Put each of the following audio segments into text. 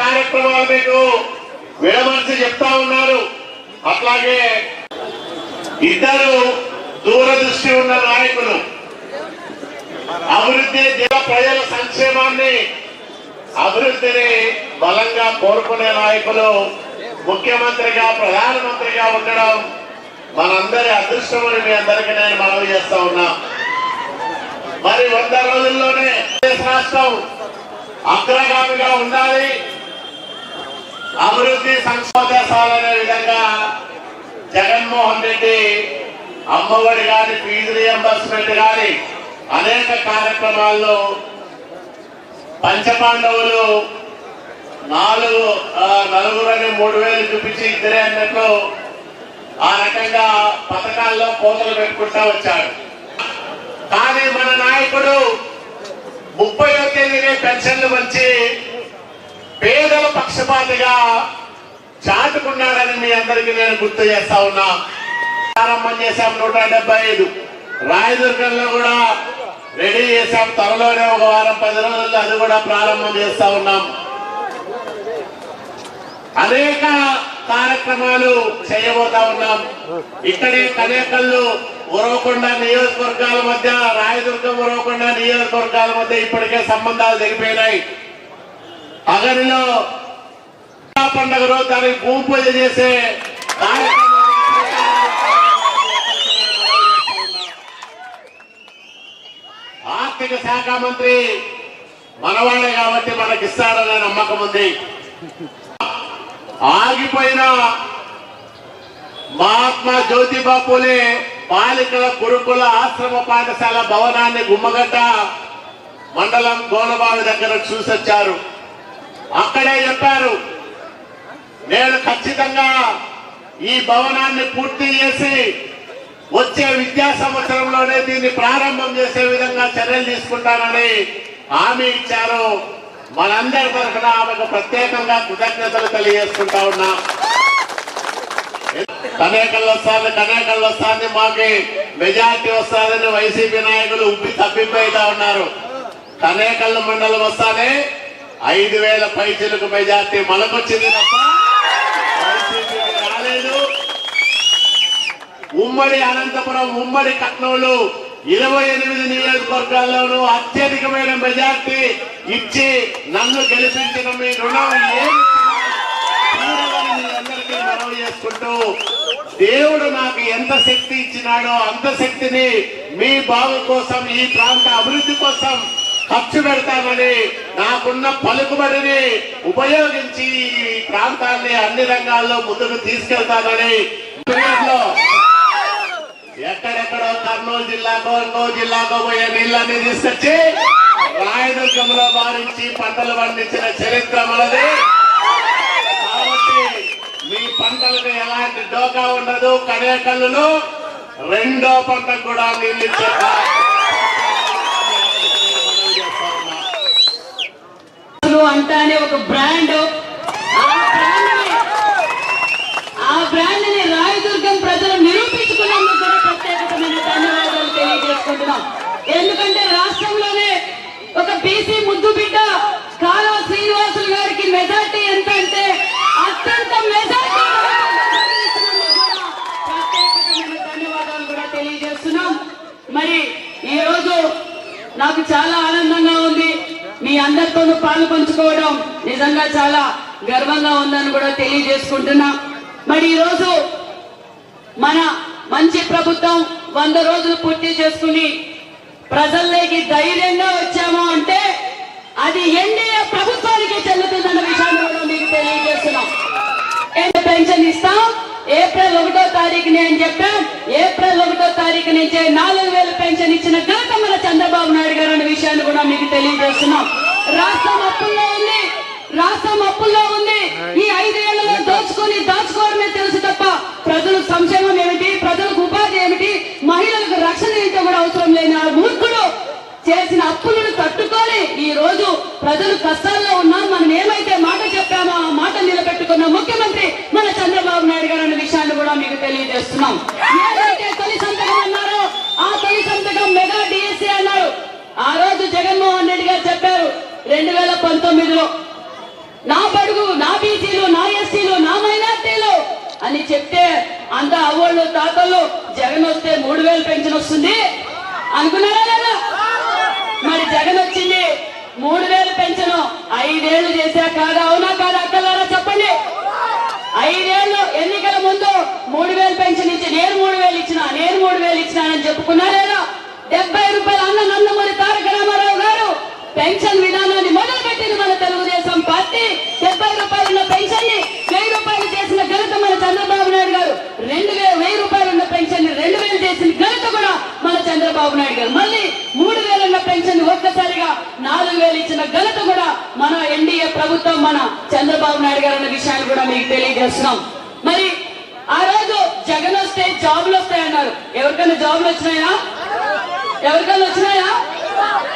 కార్యక్రమాలు మీకు విడమర్చి చెప్తా ఉన్నారు. అట్లాగే ఇద్దరు దూరదృష్టి ఉన్న నాయకులు అభివృద్ధి ప్రజల సంక్షేమాన్ని అభివృద్ధిని బలంగా కోరుకునే నాయకులు ముఖ్యమంత్రిగా ప్రధానమంత్రిగా ఉండడం మనందరి అదృష్టమని మీ అందరికీ నేను మనవి చేస్తా ఉన్నా. మరి వంద రోజుల్లోనే రాష్ట్రం అగ్రగామిగా ఉండాలి. అభివృద్ధి సంక్షోభాలనే విధంగా జగన్మోహన్ రెడ్డి అమ్మఒడి గాని ఫీజు రియంబర్స్మెంట్ గాని అనేక కార్యక్రమాల్లో పంచపాండవులు నాలుగు నలుగురని మూడు వేలు చూపించి ఇద్దరే అన్నట్లు ఆ రకంగా పథకాల్లో కోతలు పెట్టుకుంటా వచ్చాడు. కానీ మన నాయకుడు ముప్పై తేదీనే పెన్షన్లు వచ్చి పేదల పక్షపాతిగా చాటుకున్నాడని మీ అందరికీ నేను గుర్తు చేస్తా ఉన్నా. ప్రారంభం చేశాం నూట డెబ్బై ఐదు. రాయదుర్గంలో కూడా రెడీ చేశాం. త్వరలోనే ఒక వారం పది రోజుల్లో అది కూడా ప్రారంభం చేస్తా ఉన్నాం. అనేక కార్యక్రమాలు చేయబోతా ఉన్నాం. ఇక్కడే కనేకల్లు ఉరవకొండ నియోజకవర్గాల మధ్య రాయదుర్గం ఉరవకొండ నియోజకవర్గాల మధ్య ఇప్పటికే సంబంధాలు తెగిపోయినాయి. అగరిలో పండుగ రోజు దానికి భూమి పూజ చేసే ఆర్థిక శాఖ మంత్రి మనవాడే కాబట్టి మనకిస్తాడనే నమ్మకం ఉంది ఆగిపోయిన మహాత్మా జ్యోతిబా పూలే బాలికల గురుకుల ఆశ్రమ పాఠశాల భవనాన్ని గుమ్మగడ్డ మండలం గోనబావి దగ్గర చూసొచ్చారు అక్కడే చెప్పారు. నేను ఖచ్చితంగా ఈ భవనాన్ని పూర్తి చేసి వచ్చే విద్యా సంవత్సరంలోనే దీన్ని ప్రారంభం చేసే విధంగా చర్యలు తీసుకుంటానని హామీ ఇచ్చారు. మనందరి తరఫున ఆమెకు ప్రత్యేకంగా కృతజ్ఞతలు తెలియజేసుకుంటా ఉన్నా. కనేకల్లో వస్తుంది కనేకల్లో వస్తుంది మాకి మెజార్టీ వస్తుందని వైసీపీ నాయకులు ఉబ్బి తప్పిపోయితా ఉన్నారు. కనేకల్లు మండలం వస్తానే ఐదు వేల పైసలకు మెజార్టీ మనకొచ్చింది తప్ప రాలేదు. ఉమ్మడి అనంతపురం ఉమ్మడి కట్నంలో ఇరవై ఎనిమిది నియోజకవర్గాల్లోనూ అత్యధికమైన మెజార్టీ ఇచ్చి నన్ను గెలిపించిన మీ రుణం అందరికీ మనవి చేసుకుంటూ దేవుడు నాకు ఎంత శక్తి ఇచ్చినాడో అంత శక్తిని మీ బాగు కోసం ఈ ప్రాంత అభివృద్ధి కోసం ఖర్చు పెడతామని నాకున్న పలుకుబడిని ఉపయోగించి ఈ ప్రాంతాన్ని అన్ని రంగాల్లో ముందుకు తీసుకెళ్తామని ఎక్కడెక్కడో కర్నూలు జిల్లాకో ఇంకో జిల్లాకో పోయే నీళ్ళని తీసుకొచ్చి రాయదుర్గంలో భావించి పంటలు పండించిన చరిత్ర మనది. కాబట్టి మీ పంటలకు ఎలాంటి డోకా ఉండదు. కనేకల్లులో రెండో పంటకు కూడా నీళ్ళు అసలు అంటానే ఒక బ్రాండ్. ఆ బ్రాండ్ని రాయదుర్గం ప్రజలు నిరూపించుకున్నందుకు కూడా ప్రత్యేకమైన ధన్యవాదాలు తెలియజేసుకుంటున్నాం. ఎందుకంటే రాష్ట్రంలోనే ఒక బీసీ ముద్దు బిడ్డ కాలువ శ్రీనివాసులు గారికి మెజార్టీ ఎంత అంటే అత్యంత మెజార్టీ ప్రత్యేకమైన ధన్యవాదాలు కూడా తెలియజేస్తున్నాం. మరి ఈ రోజు నాకు చాలా ఆనందంగా మీ అందరితోనూ పాలు పంచుకోవడం నిజంగా చాలా గర్వంగా ఉందని కూడా తెలియజేసుకుంటున్నా. మరి ఈ రోజు మన మంచి ప్రభుత్వం వంద రోజులు పూర్తి చేసుకుని ప్రజల్లోకి ధైర్యంగా వచ్చాము అంటే అది ఎన్డీఏ ప్రభుత్వానికి చెల్లుతుందన్న విషయాన్ని కూడా మీకు తెలియజేస్తున్నాం. పెన్షన్ ఇస్తాం? ఏప్రిల్ ఒకటో తారీఖుని అని చెప్పాం ఏప్రిల్ ఒకటో తారీఖు నుంచే నాలుగు వేల పెన్షన్ ఇచ్చిన ఘనత మన చంద్రబాబు నాయుడు గారు అనే విషయాన్ని కూడా మీకు తెలియజేస్తున్నాం. రాష్ట్రం అప్పుల్లో ఉంది. రాష్ట్రం అప్పుల్లో ఉంది. ఈ ఐదేళ్ళలో దోచుకొని దాచుకోవడమే తెలుసు తప్ప ప్రజలకు సంక్షేమం ఏమిటి? ప్రజలకు ఉపాధి ఏమిటి? మహిళలకు రక్షణ ఏంటో కూడా అవసరం లేని ఆ మూర్ఖుడు చేసిన అప్పులను తట్టుకొని ఈ రోజు ప్రజలు కష్టాల్లో ఉన్నాం మనం ఏమైతే మాట చెప్పామో ఆ మాట నిలబెట్టుకున్న ముఖ్యమంత్రి మన చంద్రబాబు నాయుడు గారు అనే విషయాన్ని కూడా మీకు తెలియజేస్తున్నాం ఏదైతే తొలి సంతకం అన్నారో అంతా అవ్వళ్ళు తాతలు జగన్ వస్తే మూడు వేలు పెన్షన్ వస్తుంది. అనుకున్నారా లేదా? మరి జగన్ వచ్చింది మూడు వేలు పెన్షన్ ఐదేళ్ళు చేశా కాదా? అవునా కాదా? అక్కలారా చెప్పండి. ఐదేళ్ళు ఎన్నికల ముందు మూడు వేలు పెన్షన్ ఇచ్చి నేను మూడు వేలు ఇచ్చిన నేను మూడు వేలు ఇచ్చిన అని లేదా? డెబ్బై రూపాయల అన్న నందమూరి తారక రామారావు గారు పెన్షన్ విధానాన్ని మొదలు పెట్టింది మన తెలుగుదేశం పార్టీ డెబ్బై రూపాయలు ఉన్న పెన్షన్ని వెయ్యి రూపాయలు చేసిన ఘనత మన చంద్రబాబు నాయుడు గారు రెండు వేల వెయ్యి రూపాయలు ఉన్న పెన్షన్ని రెండు వేలు చేసిన ఘనత కూడా మన చంద్రబాబు నాయుడు గారు మళ్ళీ మూడు వేలు ఉన్న పెన్షన్ని ఒక్కసారిగా నాలుగు వేలు ఇచ్చిన ఘనత కూడా మన ఎన్డీఏ ప్రభుత్వం మన చంద్రబాబు నాయుడు గారు అన్న విషయాన్ని కూడా మీకు తెలియజేస్తున్నాం. మరి ఆ రోజు జగన్ వస్తే జాబులు వస్తాయన్నారు. ఎవరికైనా జాబులు వచ్చినాయా? ఎవరికైనా వచ్చినాయా?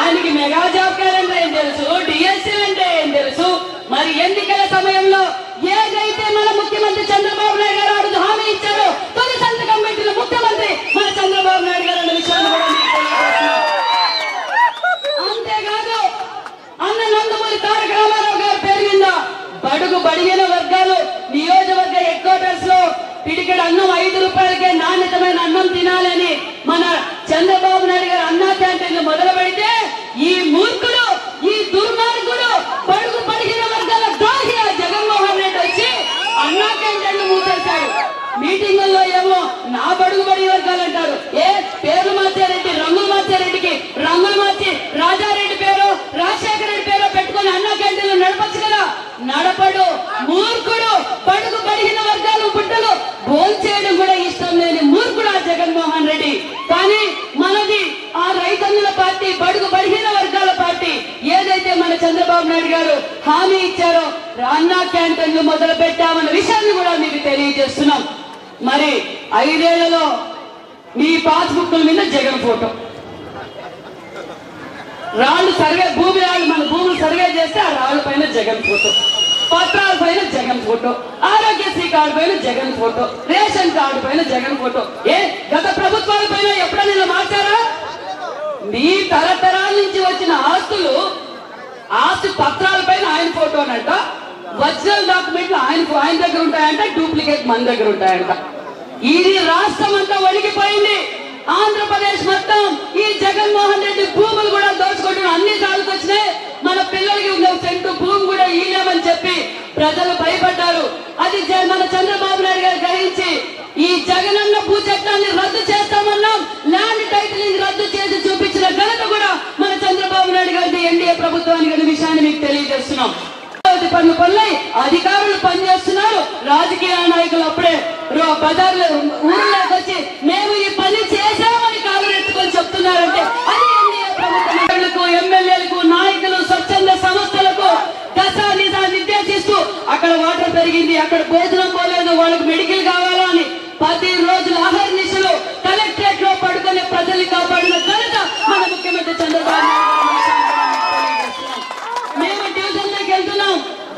ఆయనకి మెగా జాబ్ క్యాలెండర్ ఏం తెలుసు? డిఎస్సీ అంటే ఏం తెలుసు? మరి ఎన్నికల సమయంలో ఏదైతే మన ముఖ్యమంత్రి చంద్రబాబు నాయుడు గారు హామీ ఇచ్చారో తొలి సంతకం పెట్టిన ముఖ్యమంత్రి మన చంద్రబాబు నాయుడు గారు అన్న విషయాన్ని కూడా మీకు తెలియజేస్తున్నాం. అంతేకాదు అన్న నందమూరి తారక రామారావు గారి పేరు మీద బడుగు బడిగిన వర్గాలు నియోజకవర్గ హెడ్ క్వార్టర్స్లో పిడికెడు అన్నం ఐదు నాణ్యతమైన అన్నం తినాలని మన చంద్రబాబు నాయుడు గారు అన్నా క్యాంటీన్లు మొదలు పెడితే ఈ మూర్ఖుడు ఈ దుర్మార్గుడు పడుగు పడిగిన వర్గాల ద్రోహి ఆ జగన్మోహన్ రెడ్డి వచ్చి అన్నా క్యాంటీన్లు మూసేశాడు. మీటింగుల్లో ఏమో నా బడుగు పడి వర్గాలు అంటారు. ఏ పేర్లు మార్చారెడ్డి రంగులు మార్చారెడ్డికి రంగులు మార్చి రాజారెడ్డి పేరు రాజశేఖర రెడ్డి పేరు పెట్టుకొని అన్న క్యాంటీన్లు నడపచ్చు కదా నడపడు మూర్ఖుడు బడుగు బడిగిన వర్గాలు పుట్టలు భోంచేయడం కూడా ఇష్టం లేని మూర్ఖుడు ఆ జగన్మోహన్ రెడ్డి కానీ మనది ఆ రైతన్నుల పార్టీ బడుగు బడిగిన వర్గాల పార్టీ ఏదైతే మన చంద్రబాబు నాయుడు గారు హామీ ఇచ్చారో అన్నా క్యాంటీన్లు మొదలు పెట్టామన్న విషయాన్ని కూడా మీకు తెలియజేస్తున్నాం. మరి ఐదేళ్ళలో మీ పాస్బుక్ల మీద జగన్ ఫోటో. రాళ్ళు సర్వే భూమి రాళ్ళు మన భూములు సర్వే చేస్తే ఆ రాళ్ళ పైన జగన్ ఫోటో. పత్రాల పైన జగన్ ఫోటో. ఆరోగ్యశ్రీ కార్డు పైన జగన్ ఫోటో. రేషన్ కార్డు పైన జగన్ ఫోటో. ఏ గత ప్రభుత్వాల పైన ఎప్పుడైనా మార్చారా? మీ తరతరాల నుంచి వచ్చిన ఆస్తులు ఆస్తి పత్రాలు పైన ఆయన ఫోటో అనంట ఒరిజినల్ డాక్యుమెంట్లు ఆయన ఆయన దగ్గర ఉంటాయంట డూప్లికేట్ మన దగ్గర ఉంటాయంట. ఇది రాష్ట్రం అంతా ఒలిగిపోయింది ఆంధ్రప్రదేశ్ మొత్తం ఈ జగన్మోహన్ రెడ్డి భూములు కూడా దోచుకుంటున్న అన్ని తాలూకు వచ్చినాయి. మన పిల్లలకి ఉన్న సెంటు భూమి కూడా ఈయమని చెప్పి ప్రజలు భయపడ్డారు. అది మన చంద్రబాబు నాయుడు గారు గ్రహించి ఈ జగన్ భూ చట్టాన్ని రద్దు చేస్తామన్నాం ల్యాండ్ టైటిలింగ్ రద్దు చేసి చూపించిన ఘనత కూడా మన చంద్రబాబు నాయుడు గారి ఎన్డీఏ ప్రభుత్వానికి అనే విషయాన్ని మీకు తెలియజేస్తున్నాం అమరావతి పనులు పనులై అధికారులు పనిచేస్తున్నారు రాజకీయ నాయకులు అప్పుడే రో- బజార్లో ఊరిలోకి వచ్చి మేము ఈ పని చేశామని కాలు ఎత్తుకొని చెప్తున్నారంటే అది ఎన్డీఏ ప్రభుత్వం ఎమ్మెల్యేలకు నాయకులు స్వచ్ఛంద సంస్థలకు దశ నిజా నిర్దేశిస్తూ అక్కడ జరిగింది. అక్కడ భోజనం పోలేదు. వాళ్ళకి మెడికల్ కావాలా అని రోజు ఆహార నిశలు కలెక్టరేట్లో పడుకునే ప్రజల్ని కాపాడిన ఘనత మన ముఖ్యమంత్రి చంద్రబాబు నాయుడు గారు అన్న మేము డివిజన్లోకి వెళ్తున్నాం.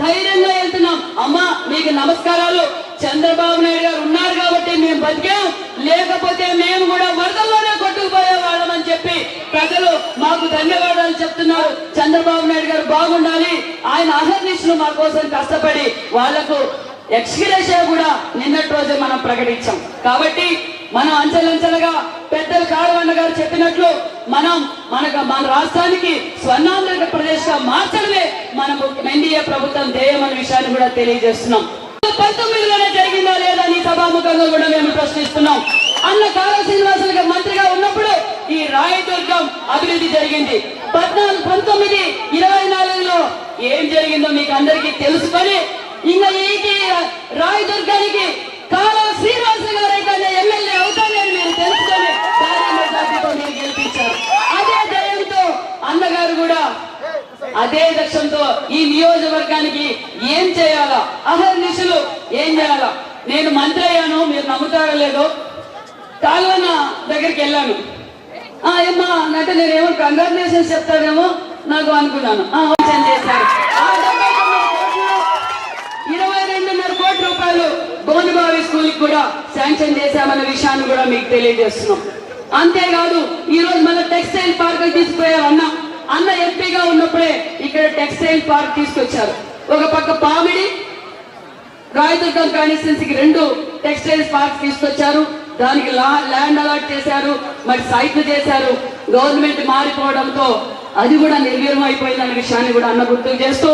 ధైర్యంగా వెళ్తున్నాం. అమ్మా మీకు నమస్కారాలు. చంద్రబాబు నాయుడు గారు ఉన్నారు కాబట్టి మేము బతికాం. లేక మేము కూడా వరదల్లోనే కొట్టుకుపోయే వాళ్ళం అని చెప్పి ప్రజలు మాకు ధన్యవాదాలు చెప్తున్నారు. చంద్రబాబు నాయుడు గారు బాగుండాలి. ఆయన అహర్నిశలు మా కోసం కష్టపడి వాళ్ళకు ఎక్స్గ్రేషియా కూడా నిన్నటి రోజే మనం ప్రకటించాం. కాబట్టి మనం అంచెలంచెలుగా పెద్దలు కాడవన్న గారు చెప్పినట్లు మనం మనకు మన రాష్ట్రానికి స్వర్ణాంధ్ర ప్రదేశ్గా మార్చడమే మనం ఎన్డీఏ ప్రభుత్వం ధ్యేయమన్న విషయాన్ని కూడా తెలియజేస్తున్నాం. పంతొమ్మిదిలోనే జరిగిందా లేదా అని సభాముఖంగా కూడా మేము ప్రశ్నిస్తున్నాం. అన్న కాలువ శ్రీనివాసులు మంత్రిగా ఉన్నప్పుడు ఈ రాయదుర్గం అభివృద్ధి జరిగింది. పద్నాలుగు పంతొమ్మిది ఇరవై నాలుగులో ఏం జరిగిందో మీకు అందరికీ తెలుసుకొని ఇంకా ఈ రాయదుర్గానికి కాలం శ్రీనివాస గారు అయితే ఎమ్మెల్యే అవుతానని మీరు తెలుసుకొని మీరు గెలిపించారు. అదే ధైర్యంతో అన్నగారు కూడా అదే లక్ష్యంతో ఈ నియోజకవర్గానికి ఏం చేయాలా? అహర్నిశలు ఏం చేయాలా? నేను మంత్రి అయ్యాను మీరు నమ్ముతారో లేదో కాలువన దగ్గరికి వెళ్ళాను. ఏమ్మా అంటే నేనేమో కంగ్రాచులేషన్స్ చెప్తారేమో నాకు అనుకున్నాను. చేశారు. ఇరవై రెండున్నర కోట్ల రూపాయలు గోనుబావి స్కూల్ కూడా శాంక్షన్ చేశామన్న విషయాన్ని కూడా మీకు తెలియజేస్తున్నాం. అంతేకాదు ఈ రోజు మన టెక్స్టైల్ పార్క్ తీసుకుపోయారు అన్న ఎంపీగా ఉన్నప్పుడే ఇక్కడ టెక్స్టైల్ పార్క్ తీసుకొచ్చారు. ఒక పక్క పామిడి రాయదుర్గం కాన్స్టిట్యున్సీకి రెండు టెక్స్టైల్స్ పార్క్ తీసుకొచ్చారు. దానికి లా- ల్యాండ్ అలాట్ చేశారు. మరి సైట్లు చేశారు. గవర్నమెంట్ మారిపోవడంతో అది కూడా నిర్వీర్యం విషయాన్ని కూడా అన్న గుర్తు చేస్తూ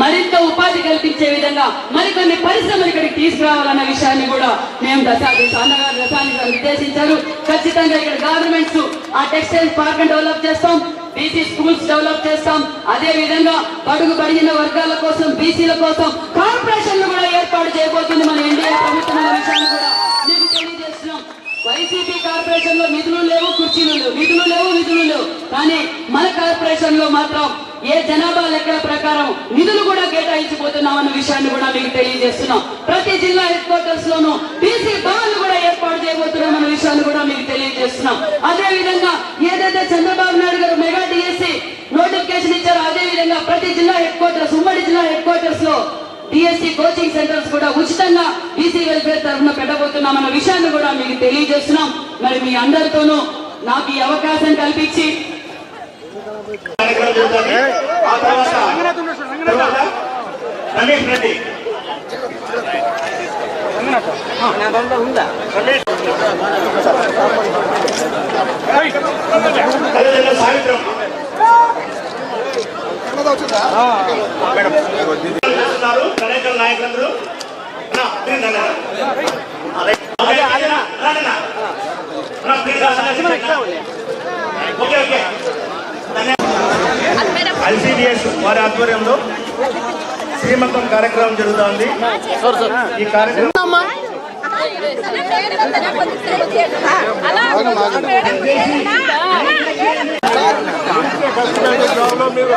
మరింత ఉపాధి కల్పించే విధంగా మరికొన్ని పరిశ్రమలు ఇక్కడికి తీసుకురావాలన్న విషయాన్ని కూడా మేము దశాది అన్నగారు దశాన్ని నిర్దేశించారు. ఖచ్చితంగా ఇక్కడ గవర్నమెంట్స్ ఆ టెక్స్టైల్ పార్క్ డెవలప్ చేస్తాం. బీసీ స్కూల్స్ డెవలప్ చేస్తాం. అదే విధంగా బడుగు బడిగిన వర్గాల కోసం బీసీల కోసం కార్పొరేషన్లు కూడా ఏర్పాటు చేయబోతుంది మన ఎన్డీఏ ప్రభుత్వం విషయాన్ని కూడా మీకు తెలియజేస్తున్నాం. వైసీపీ కార్పొరేషన్లో నిధులు లేవు కుర్చీలు లేవు. నిధులు లేవు నిధులు లేవు. కానీ మన కార్పొరేషన్లో మాత్రం ఏ జనాభా లెక్కల ప్రకారం నిధులు కూడా కేటాయించిపోతున్నాం అన్న విషయాన్ని కూడా మీకు తెలియజేస్తున్నాం. ప్రతి జిల్లా హెడ్ క్వార్టర్స్ లోను బీసీ భవన్లు కూడా ఏర్పాటు చేయబోతున్నాం అన్న విషయాన్ని కూడా మీకు తెలియజేస్తున్నాం. అదే విధంగా ఏదైతే చంద్రబాబు నాయుడు గారు మెగా డిఎస్సి నోటిఫికేషన్ ఇచ్చారో అదే విధంగా ప్రతి జిల్లా హెడ్ క్వార్టర్స్ ఉమ్మడి జిల్లా హెడ్ క్వార్టర్స్లో డిఎస్సి కోచింగ్ సెంటర్స్ కూడా ఉచితంగా బీసీ వెల్ఫేర్ తరఫున పెట్టబోతున్నామన్న విషయాన్ని కూడా మీకు తెలియజేస్తున్నాం. మరి మీ అందరితోనూ నాకు ఈ అవకాశం కల్పించి నాయకులందరూ అన్నా, వారి ఆధ్వర్యంలో శ్రీమతం కార్యక్రమం జరుగుతోంది. ఈ కార్యక్రమం మీరు